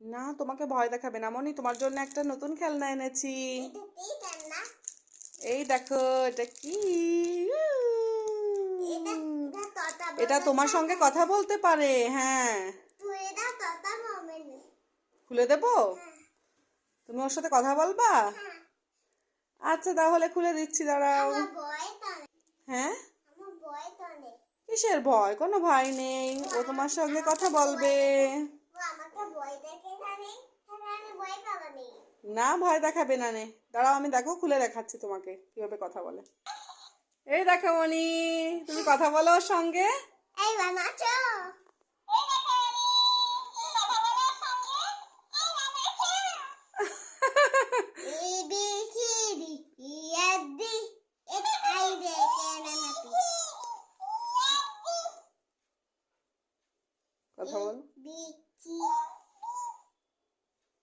না, তোমাকে ভয় দেখাবে না, মনি, তোমার জন্য একটা নতুন খেলনা এনেছি। এই দেখো, এটা কি? এটা তোমার সঙ্গে কথা বলতে পারে হ্যাঁ। খুলে দেবো? তুমি ওর সাথে কথা বলবা? আচ্ছা তাহলে খুলে দিচ্ছি, দাঁড়াও। হ্যাঁ? কিসের ভয়? কোনো ভয় নেই, ও তোমার সঙ্গে কথা বলবে। নি। ভয় দেখাবে না নে। দাঁড়াও আমি দেখো খুলে দেখাচ্ছি তোমাকে কীভাবে কথা বলে। এই দেখো মনি তুমি কথা বলো ওর সঙ্গে। এই বানাচো কথা বলো।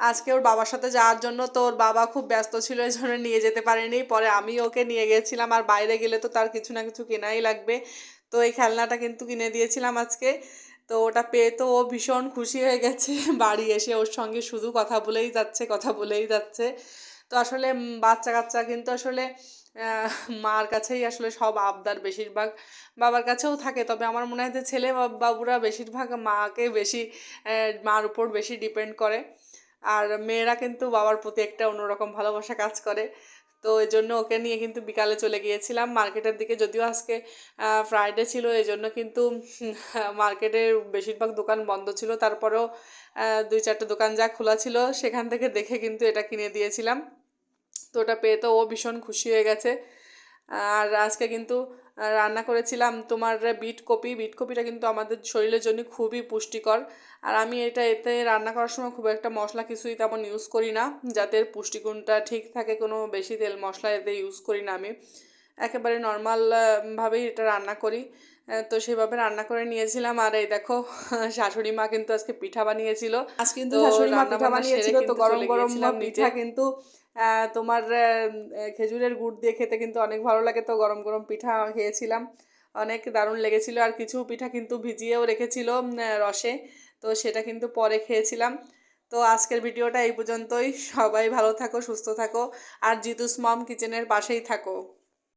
আজকে ওর বাবার সাথে যাওয়ার জন্য তো ওর বাবা খুব ব্যস্ত ছিল, এই জন্য নিয়ে যেতে পারেনি। পরে আমি ওকে নিয়ে গেছিলাম, আর বাইরে গেলে তো তার কিছু না কিছু কেনাই লাগবে। তো এই খেলনাটা কিন্তু কিনে দিয়েছিলাম আজকে। তো ওটা পেয়ে তো ও ভীষণ খুশি হয়ে গেছে। বাড়ি এসে ওর সঙ্গে শুধু কথা বলেই যাচ্ছে, কথা বলেই যাচ্ছে। তো আসলে বাচ্চা কাচ্চা কিন্তু আসলে মার কাছেই আসলে সব আবদার বেশিরভাগ। বাবার কাছেও থাকে, তবে আমার মনে হয় যে ছেলে বাবুরা বেশিরভাগ মাকে বেশি মার উপর বেশি ডিপেন্ড করে। আর মেয়েরা কিন্তু বাবার প্রতি একটা অন্যরকম ভালোবাসা কাজ করে। তো এই জন্য ওকে নিয়ে কিন্তু বিকালে চলে গিয়েছিলাম মার্কেটের দিকে। যদিও আজকে ফ্রাইডে ছিল এই জন্য কিন্তু মার্কেটের বেশিরভাগ দোকান বন্ধ ছিল। তারপরেও দুই চারটে দোকান যা খোলা ছিল, সেখান থেকে দেখে কিন্তু এটা কিনে দিয়েছিলাম। তো ওটা পেয়ে তো ও ভীষণ খুশি হয়ে গেছে। আর আজকে কিন্তু রান্না করেছিলাম তোমার বিট কপি। বিট কপিটা কিন্তু আমাদের শরীরের জন্য খুবই পুষ্টিকর। আর আমি এটা এতে রান্না করার সময় খুব একটা মশলা কিছুই তেমন ইউজ করি না, যাতে পুষ্টিগুণটা ঠিক থাকে। কোনো বেশি তেল মশলা এতে ইউজ করি না আমি। একেবারে নর্মালভাবেই এটা রান্না করি। তো সেভাবে রান্না করে নিয়েছিলাম। আর এই দেখো শাশুড়ি মা কিন্তু আজকে পিঠা বানিয়েছিল। আজ কিন্তু শাশুড়ি মা পিঠা বানিয়েছিল। তো গরম গরম পিঠা কিন্তু তোমার খেজুরের গুড় দিয়ে খেতে কিন্তু অনেক ভালো লাগে। তো গরম গরম পিঠা খেয়েছিলাম। অনেক দারুণ লেগেছিল। আর কিছু পিঠা কিন্তু ভিজিয়েও রেখেছিল রসে। তো সেটা কিন্তু পরে খেয়েছিলাম। তো আজকের ভিডিওটা এই পর্যন্তই। সবাই ভালো থাকো সুস্থ থাকো। আর জিতুস মম কিচেনের পাশেই থাকো।